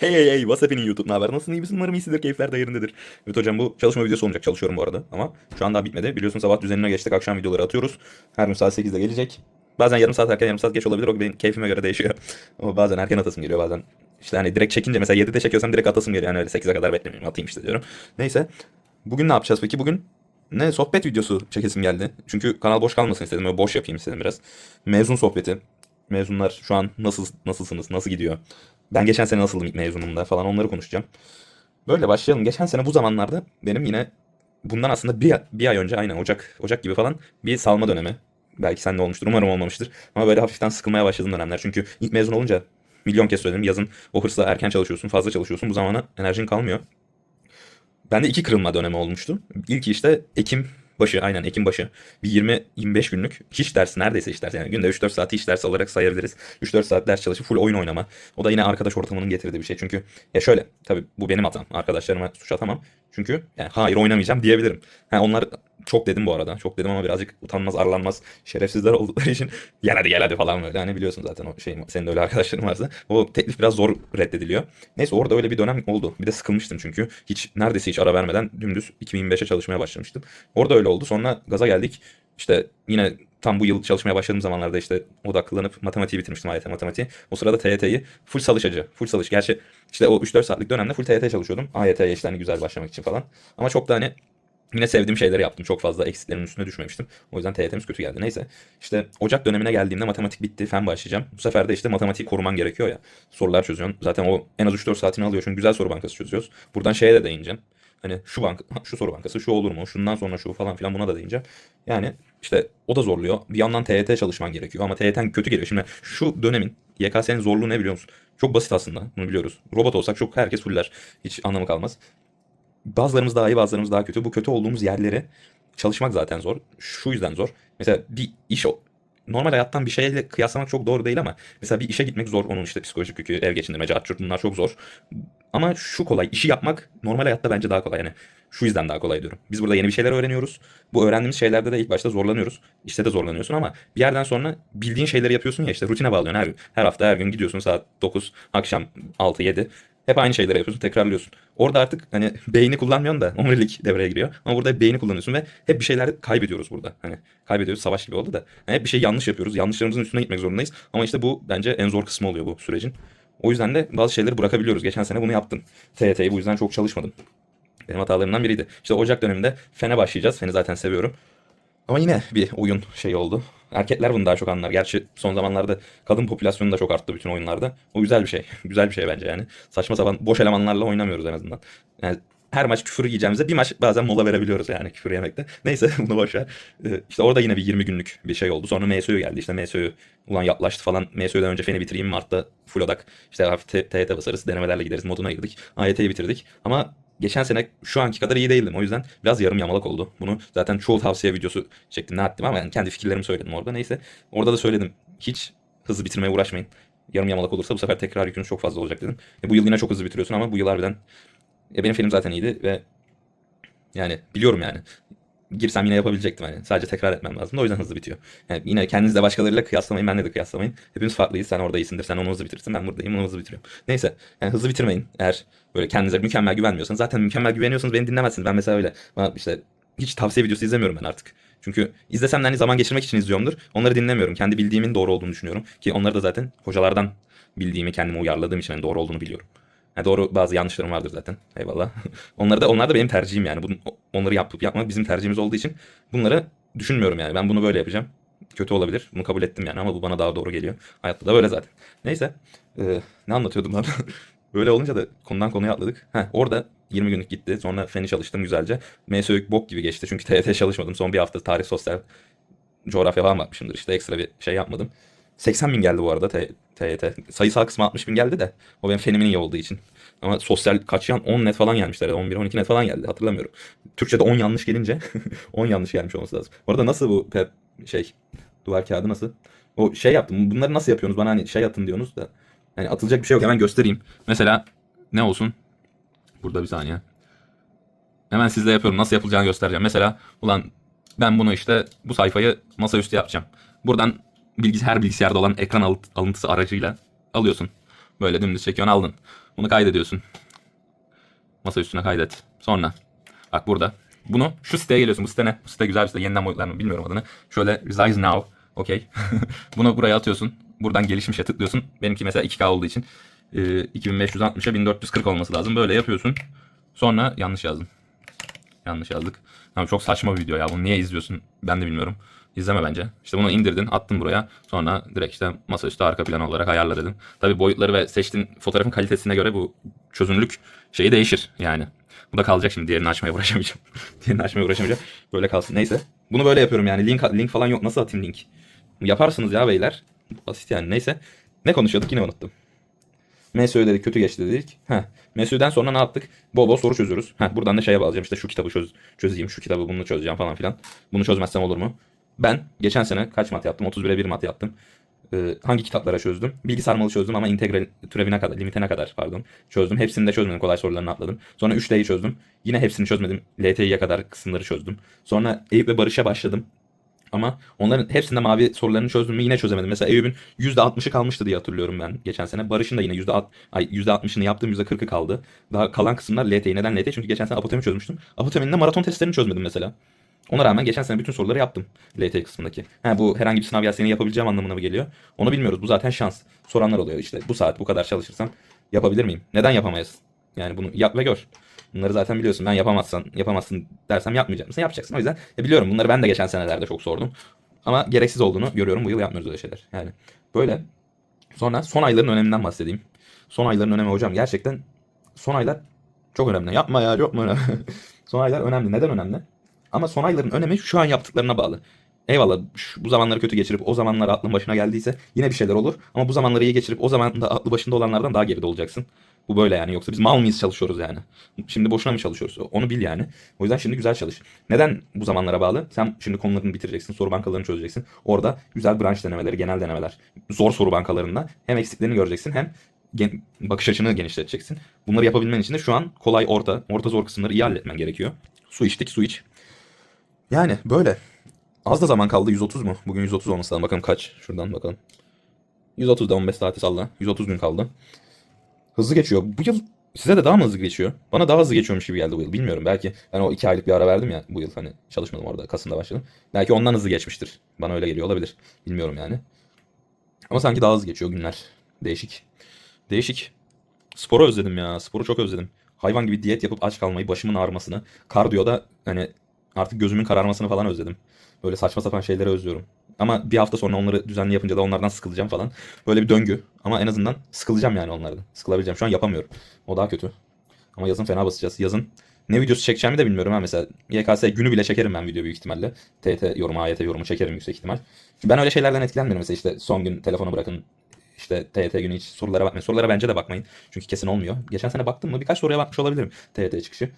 Hey hey hey what's happening YouTube haber nasılsın iyi misin umarım iyisindir keyifler de yerindedir. Evet hocam bu çalışma videosu olacak çalışıyorum bu arada ama şu an daha bitmedi. Biliyorsun sabah düzenine geçtik akşam videoları atıyoruz. Her gün saat 8'de gelecek. Bazen yarım saat erken yarım saat geç olabilir o benim keyfime göre değişiyor. Ama bazen erken atasım geliyor bazen işte hani direkt çekince mesela 7'de çekiyorsam direkt atasım geliyor. Yani öyle 8'e kadar beklemeyeyim atayım işte diyorum. Neyse bugün ne yapacağız peki bugün ne sohbet videosu çekesim geldi. Çünkü kanal boş kalmasın istedim. Böyle boş yapayım istedim biraz. Mezun sohbeti. Mezunlar şu an nasıl nasılsınız? Nasıl gidiyor? Ben geçen sene nasıldım ilk mezunumda falan onları konuşacağım. Böyle başlayalım. Geçen sene bu zamanlarda benim yine bundan aslında bir, bir ay önce aynen Ocak Ocak gibi falan bir salma dönemi. Belki sende olmuştur. Umarım olmamıştır. Ama böyle hafiften sıkılmaya başladığım dönemler. Çünkü ilk mezun olunca milyon kez söyledim. Yazın o hırsla erken çalışıyorsun, fazla çalışıyorsun. Bu zamana enerjin kalmıyor. Bende iki kırılma dönemi olmuştu. İlk işte Ekim başı aynen Ekim başı bir 20-25 günlük hiç ders neredeyse hiç ders yani günde 3-4 saati hiç ders olarak sayabiliriz. 3-4 saat ders çalışıp full oyun oynama. O da yine arkadaş ortamının getirdiği bir şey. Çünkü ya şöyle tabii bu benim hatam. Arkadaşlarıma suç atamam. Çünkü yani hayır oynamayacağım diyebilirim. Ha, onlar çok dedim bu arada. Çok dedim ama birazcık utanmaz, arlanmaz, şerefsizler oldukları için gel hadi gel hadi falan böyle. Hani biliyorsun zaten o şey senin de öyle arkadaşların varsa. O teklif biraz zor reddediliyor. Neyse orada öyle bir dönem oldu. Bir de sıkılmıştım çünkü. Hiç neredeyse hiç ara vermeden dümdüz 2025'e çalışmaya başlamıştım. Orada öyle oldu. Sonra gaza geldik. İşte yine tam bu yıl çalışmaya başladığım zamanlarda işte odaklanıp matematiği bitirmiştim AYT matematiği. O sırada TYT'yi full çalışacı. Full çalış. Gerçi işte o 3-4 saatlik dönemde full TYT çalışıyordum. AYT'ye işte hani güzel başlamak için falan. Ama çok da hani Yine sevdiğim şeyleri yaptım. Çok fazla eksiklerimin üstüne düşmemiştim. O yüzden TYT'miz kötü geldi. Neyse. İşte Ocak dönemine geldiğimde matematik bitti. Fen başlayacağım. Bu sefer de işte matematiği koruman gerekiyor ya. Sorular çözüyorsun. Zaten o en az 3-4 saatini alıyor. Çünkü güzel soru bankası çözüyoruz. Buradan şeye de değineceğim. Hani şu bank, şu soru bankası, şu olur mu? Şundan sonra şu falan filan buna da değineceğim. Yani işte o da zorluyor. Bir yandan TYT çalışman gerekiyor ama TYT'n kötü geliyor. Şimdi şu dönemin YKS'nin zorluğu ne biliyor musun? Çok basit aslında. Bunu biliyoruz. Robot olsak çok herkes fuller. Hiç anlamı kalmaz. Bazılarımız daha iyi bazılarımız daha kötü. Bu kötü olduğumuz yerleri çalışmak zaten zor. Şu yüzden zor. Mesela bir iş normal hayattan bir şeyle kıyaslamak çok doğru değil ama mesela bir işe gitmek zor. Onun işte psikolojik yükü, ev geçindirme, cart bunlar çok zor. Ama şu kolay. işi yapmak normal hayatta bence daha kolay. Yani şu yüzden daha kolay diyorum. Biz burada yeni bir şeyler öğreniyoruz. Bu öğrendiğimiz şeylerde de ilk başta zorlanıyoruz. İşte de zorlanıyorsun ama bir yerden sonra bildiğin şeyleri yapıyorsun ya işte rutine bağlıyorsun her. Her hafta her gün gidiyorsun saat 9, akşam 6, 7. Hep aynı şeyleri yapıyorsun, tekrarlıyorsun. Orada artık hani beyni kullanmıyorsun da omurilik devreye giriyor. Ama burada beyni kullanıyorsun ve hep bir şeyler kaybediyoruz burada. Hani kaybediyoruz savaş gibi oldu da. Hani hep bir şey yanlış yapıyoruz. Yanlışlarımızın üstüne gitmek zorundayız. Ama işte bu bence en zor kısmı oluyor bu sürecin. O yüzden de bazı şeyleri bırakabiliyoruz. Geçen sene bunu yaptım. TYT'yi bu yüzden çok çalışmadım. Benim hatalarımdan biriydi. İşte Ocak döneminde Fen'e başlayacağız. Fen'i zaten seviyorum. Ama yine bir oyun şey oldu. Erkekler bunu daha çok anlar. Gerçi son zamanlarda kadın popülasyonu da çok arttı bütün oyunlarda. O güzel bir şey. güzel bir şey bence yani. Saçma sapan boş elemanlarla oynamıyoruz en azından. Yani her maç küfür yiyeceğimize bir maç bazen mola verebiliyoruz yani küfür yemekte. Neyse bunu boş ver. Ee, işte orada yine bir 20 günlük bir şey oldu. Sonra MSÖ geldi. İşte MSÖ ulan yaklaştı falan. MSÖ'den önce Fen'i bitireyim Mart'ta full odak. İşte hafif TYT basarız denemelerle gideriz moduna girdik. AYT'yi bitirdik. Ama geçen sene şu anki kadar iyi değildim. O yüzden biraz yarım yamalak oldu. Bunu zaten çoğu tavsiye videosu çektim ne ettim ama yani kendi fikirlerimi söyledim orada. Neyse orada da söyledim. Hiç hızlı bitirmeye uğraşmayın. Yarım yamalak olursa bu sefer tekrar yükünüz çok fazla olacak dedim. E, bu yıl yine çok hızlı bitiriyorsun ama bu yıl harbiden e, benim film zaten iyiydi ve yani biliyorum yani. Girsem yine yapabilecektim hani. Sadece tekrar etmem lazım. O yüzden hızlı bitiyor. Yani yine kendinizle başkalarıyla kıyaslamayın. Benle de kıyaslamayın. Hepimiz farklıyız. Sen orada iyisindir. Sen onu hızlı bitirsin. Ben buradayım. Onu hızlı bitiriyorum. Neyse. Yani hızlı bitirmeyin. Eğer böyle kendinize mükemmel güvenmiyorsanız. Zaten mükemmel güveniyorsanız beni dinlemezsiniz. Ben mesela öyle. İşte hiç tavsiye videosu izlemiyorum ben artık. Çünkü izlesem de hani zaman geçirmek için izliyorumdur. Onları dinlemiyorum. Kendi bildiğimin doğru olduğunu düşünüyorum. Ki onları da zaten hocalardan bildiğimi kendime uyarladığım için hani doğru olduğunu biliyorum. Ha, doğru bazı yanlışlarım vardır zaten. Eyvallah. Onları da onlar da benim tercihim yani. Bunu, onları yapıp yapmak bizim tercihimiz olduğu için bunları düşünmüyorum yani. Ben bunu böyle yapacağım. Kötü olabilir. Bunu kabul ettim yani ama bu bana daha doğru geliyor. Hayatta da böyle zaten. Neyse. Ee, ne anlatıyordum lan? böyle olunca da konudan konuya atladık. Heh, orada 20 günlük gitti. Sonra feni çalıştım güzelce. MSÖ'lük bok gibi geçti. Çünkü TYT çalışmadım. Son bir hafta tarih, sosyal, coğrafya falan bakmışımdır. İşte ekstra bir şey yapmadım. 80 bin geldi bu arada TYT. Sayısal kısmı 60 bin geldi de. O benim fenimin iyi olduğu için. Ama sosyal kaç yan 10 net falan gelmişler. 11 12 net falan geldi. Hatırlamıyorum. Türkçe'de 10 yanlış gelince 10 yanlış gelmiş olması lazım. Bu arada nasıl bu pep şey duvar kağıdı nasıl? O şey yaptım. Bunları nasıl yapıyorsunuz? Bana hani şey atın diyorsunuz da. Yani atılacak bir şey yok. Hemen göstereyim. Mesela ne olsun? Burada bir saniye. Hemen sizle yapıyorum. Nasıl yapılacağını göstereceğim. Mesela ulan ben bunu işte bu sayfayı masaüstü yapacağım. Buradan bilgis her bilgisayarda olan ekran alınt- alıntısı aracıyla alıyorsun. Böyle dümdüz çekiyorsun aldın. Bunu kaydediyorsun. Masa üstüne kaydet. Sonra bak burada. Bunu şu siteye geliyorsun. Bu site ne? Bu site güzel bir site. Yeniden boyutlar mı bilmiyorum adını. Şöyle resize now. Okey. Bunu buraya atıyorsun. Buradan gelişmişe tıklıyorsun. Benimki mesela 2K olduğu için e, 2560'a 1440 olması lazım. Böyle yapıyorsun. Sonra yanlış yazdım. Yanlış yazdık. Tamam çok saçma bir video ya. Bunu niye izliyorsun? Ben de bilmiyorum. İzleme bence. İşte bunu indirdin, attın buraya. Sonra direkt işte masaüstü arka plan olarak ayarla dedin. Tabi boyutları ve seçtiğin fotoğrafın kalitesine göre bu çözünürlük şeyi değişir yani. Bu da kalacak şimdi. Diğerini açmaya uğraşamayacağım. Diğerini açmaya uğraşamayacağım. Böyle kalsın. Neyse. Bunu böyle yapıyorum yani. Link link falan yok. Nasıl atayım link? Yaparsınız ya beyler. Basit yani. Neyse. Ne konuşuyorduk yine unuttum. MSÜ dedik kötü geçti dedik. Heh. MSÜ'den sonra ne yaptık? Bol bol soru çözüyoruz. Heh, buradan da şeye bağlayacağım işte şu kitabı çöz, çözeyim, şu kitabı bunu çözeceğim falan filan. Bunu çözmezsem olur mu? Ben geçen sene kaç mat yaptım? 31'e 1 mat yaptım. Ee, hangi kitaplara çözdüm? Bilgi sarmalı çözdüm ama integral türevine kadar, limitine kadar pardon çözdüm. Hepsini de çözmedim. Kolay sorularını atladım. Sonra 3D'yi çözdüm. Yine hepsini çözmedim. LTI'ye kadar kısımları çözdüm. Sonra Eyüp ve Barış'a başladım. Ama onların hepsinde mavi sorularını çözdüm mü yine çözemedim. Mesela Eyüp'ün %60'ı kalmıştı diye hatırlıyorum ben geçen sene. Barış'ın da yine %60, ay %60'ını yaptığım %40'ı kaldı. Daha kalan kısımlar LTI. Neden LTI? Çünkü geçen sene apotemi çözmüştüm. Apoteminin de maraton testlerini çözmedim mesela. Ona rağmen geçen sene bütün soruları yaptım LT kısmındaki. Ha bu herhangi bir sınav gelse yapabileceğim anlamına mı geliyor? Onu bilmiyoruz. Bu zaten şans. Soranlar oluyor işte. Bu saat bu kadar çalışırsam yapabilir miyim? Neden yapamayız? Yani bunu yap ve gör. Bunları zaten biliyorsun. Ben yapamazsan, yapamazsın dersem yapmayacağım. Sen yapacaksın. O yüzden ya biliyorum bunları ben de geçen senelerde çok sordum. Ama gereksiz olduğunu görüyorum. Bu yıl yapmıyoruz öyle şeyler. Yani böyle. Sonra son ayların öneminden bahsedeyim. Son ayların önemi hocam. Gerçekten son aylar çok önemli. Yapma ya çok mu son aylar önemli. Neden önemli? Ama son ayların önemi şu an yaptıklarına bağlı. Eyvallah bu zamanları kötü geçirip o zamanlar aklın başına geldiyse yine bir şeyler olur. Ama bu zamanları iyi geçirip o zaman da aklı başında olanlardan daha geride olacaksın. Bu böyle yani. Yoksa biz mal mıyız çalışıyoruz yani. Şimdi boşuna mı çalışıyoruz? Onu bil yani. O yüzden şimdi güzel çalış. Neden bu zamanlara bağlı? Sen şimdi konularını bitireceksin. Soru bankalarını çözeceksin. Orada güzel branş denemeleri, genel denemeler, zor soru bankalarında hem eksiklerini göreceksin hem gen- bakış açını genişleteceksin. Bunları yapabilmen için de şu an kolay orta, orta zor kısımları iyi halletmen gerekiyor. Su içtik, su iç. Yani böyle. Az da zaman kaldı. 130 mu? Bugün 130 olması lazım. Bakalım kaç? Şuradan bakalım. 130'da 15 saati salla. 130 gün kaldı. Hızlı geçiyor. Bu yıl size de daha mı hızlı geçiyor? Bana daha hızlı geçiyormuş gibi geldi bu yıl. Bilmiyorum. Belki ben o 2 aylık bir ara verdim ya bu yıl. Hani çalışmadım orada. Kasım'da başladım. Belki ondan hızlı geçmiştir. Bana öyle geliyor olabilir. Bilmiyorum yani. Ama sanki daha hızlı geçiyor günler. Değişik. Değişik. Sporu özledim ya. Sporu çok özledim. Hayvan gibi diyet yapıp aç kalmayı, başımın ağrımasını, kardiyoda hani artık gözümün kararmasını falan özledim. Böyle saçma sapan şeyleri özlüyorum. Ama bir hafta sonra onları düzenli yapınca da onlardan sıkılacağım falan. Böyle bir döngü. Ama en azından sıkılacağım yani onlardan. Sıkılabileceğim. Şu an yapamıyorum. O daha kötü. Ama yazın fena basacağız. Yazın ne videosu çekeceğimi de bilmiyorum ha mesela. YKS günü bile çekerim ben video büyük ihtimalle. TT yorumu, AYT yorumu çekerim yüksek ihtimal. Ben öyle şeylerden etkilenmiyorum mesela işte son gün telefonu bırakın. İşte TYT günü hiç sorulara bakmayın. Sorulara bence de bakmayın. Çünkü kesin olmuyor. Geçen sene baktım mı birkaç soruya bakmış olabilirim TYT çıkışı.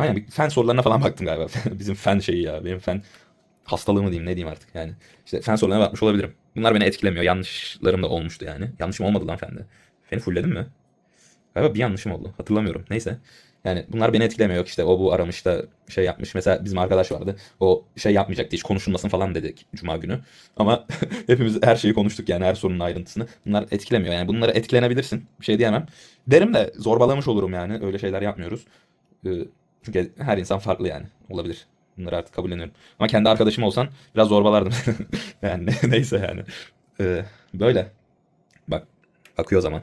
Aynen bir fen sorularına falan baktım galiba. Bizim fen şeyi ya. Benim fen hastalığı mı diyeyim ne diyeyim artık yani. İşte fen sorularına bakmış olabilirim. Bunlar beni etkilemiyor. Yanlışlarım da olmuştu yani. Yanlışım olmadı lan fende. Feni fullledim mi? Galiba bir yanlışım oldu. Hatırlamıyorum. Neyse. Yani bunlar beni etkilemiyor. Yok işte o bu aramış da şey yapmış. Mesela bizim arkadaş vardı. O şey yapmayacaktı hiç konuşulmasın falan dedik Cuma günü. Ama hepimiz her şeyi konuştuk yani her sorunun ayrıntısını. Bunlar etkilemiyor. Yani bunlara etkilenebilirsin. Bir şey diyemem. Derim de zorbalamış olurum yani. Öyle şeyler yapmıyoruz. Ee, çünkü her insan farklı yani. Olabilir. Bunları artık kabulleniyorum. Ama kendi arkadaşım olsan biraz zorbalardım. yani ne- neyse yani. Ee, böyle. Bak. Akıyor zaman.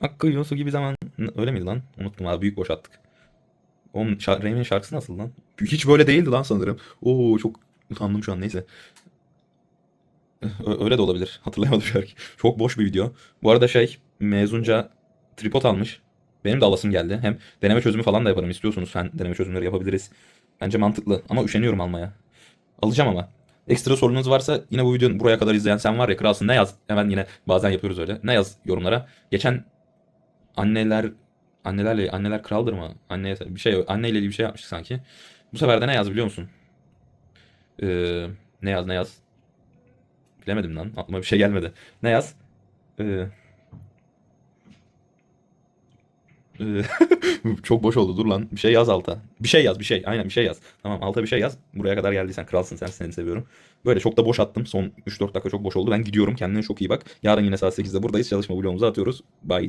Akıyor su gibi zaman. Öyle miydi lan? Unuttum abi. Büyük boş attık. Oğlum şar Reymen'in şarkısı nasıl lan? Hiç böyle değildi lan sanırım. Oo çok utandım şu an neyse. Ö- öyle de olabilir. Hatırlayamadım şarkı. Çok boş bir video. Bu arada şey mezunca tripod almış. Benim de alasım geldi. Hem deneme çözümü falan da yaparım. İstiyorsunuz fen deneme çözümleri yapabiliriz. Bence mantıklı ama üşeniyorum almaya. Alacağım ama. Ekstra sorunuz varsa yine bu videonun buraya kadar izleyen sen var ya kralsın ne yaz. Hemen yine bazen yapıyoruz öyle. Ne yaz yorumlara. Geçen anneler annelerle anneler kraldır mı? Anneye bir şey anneyle ilgili bir şey yapmıştık sanki. Bu sefer de ne yaz biliyor musun? Ee, ne yaz ne yaz? Bilemedim lan. Aklıma bir şey gelmedi. Ne yaz? Ee, ee, çok boş oldu. Dur lan. Bir şey yaz alta. Bir şey yaz bir şey. Aynen bir şey yaz. Tamam alta bir şey yaz. Buraya kadar geldiysen kralsın sen. Seni seviyorum. Böyle çok da boş attım. Son 3-4 dakika çok boş oldu. Ben gidiyorum. Kendine çok iyi bak. Yarın yine saat 8'de buradayız. Çalışma vlogumuzu atıyoruz. Bye.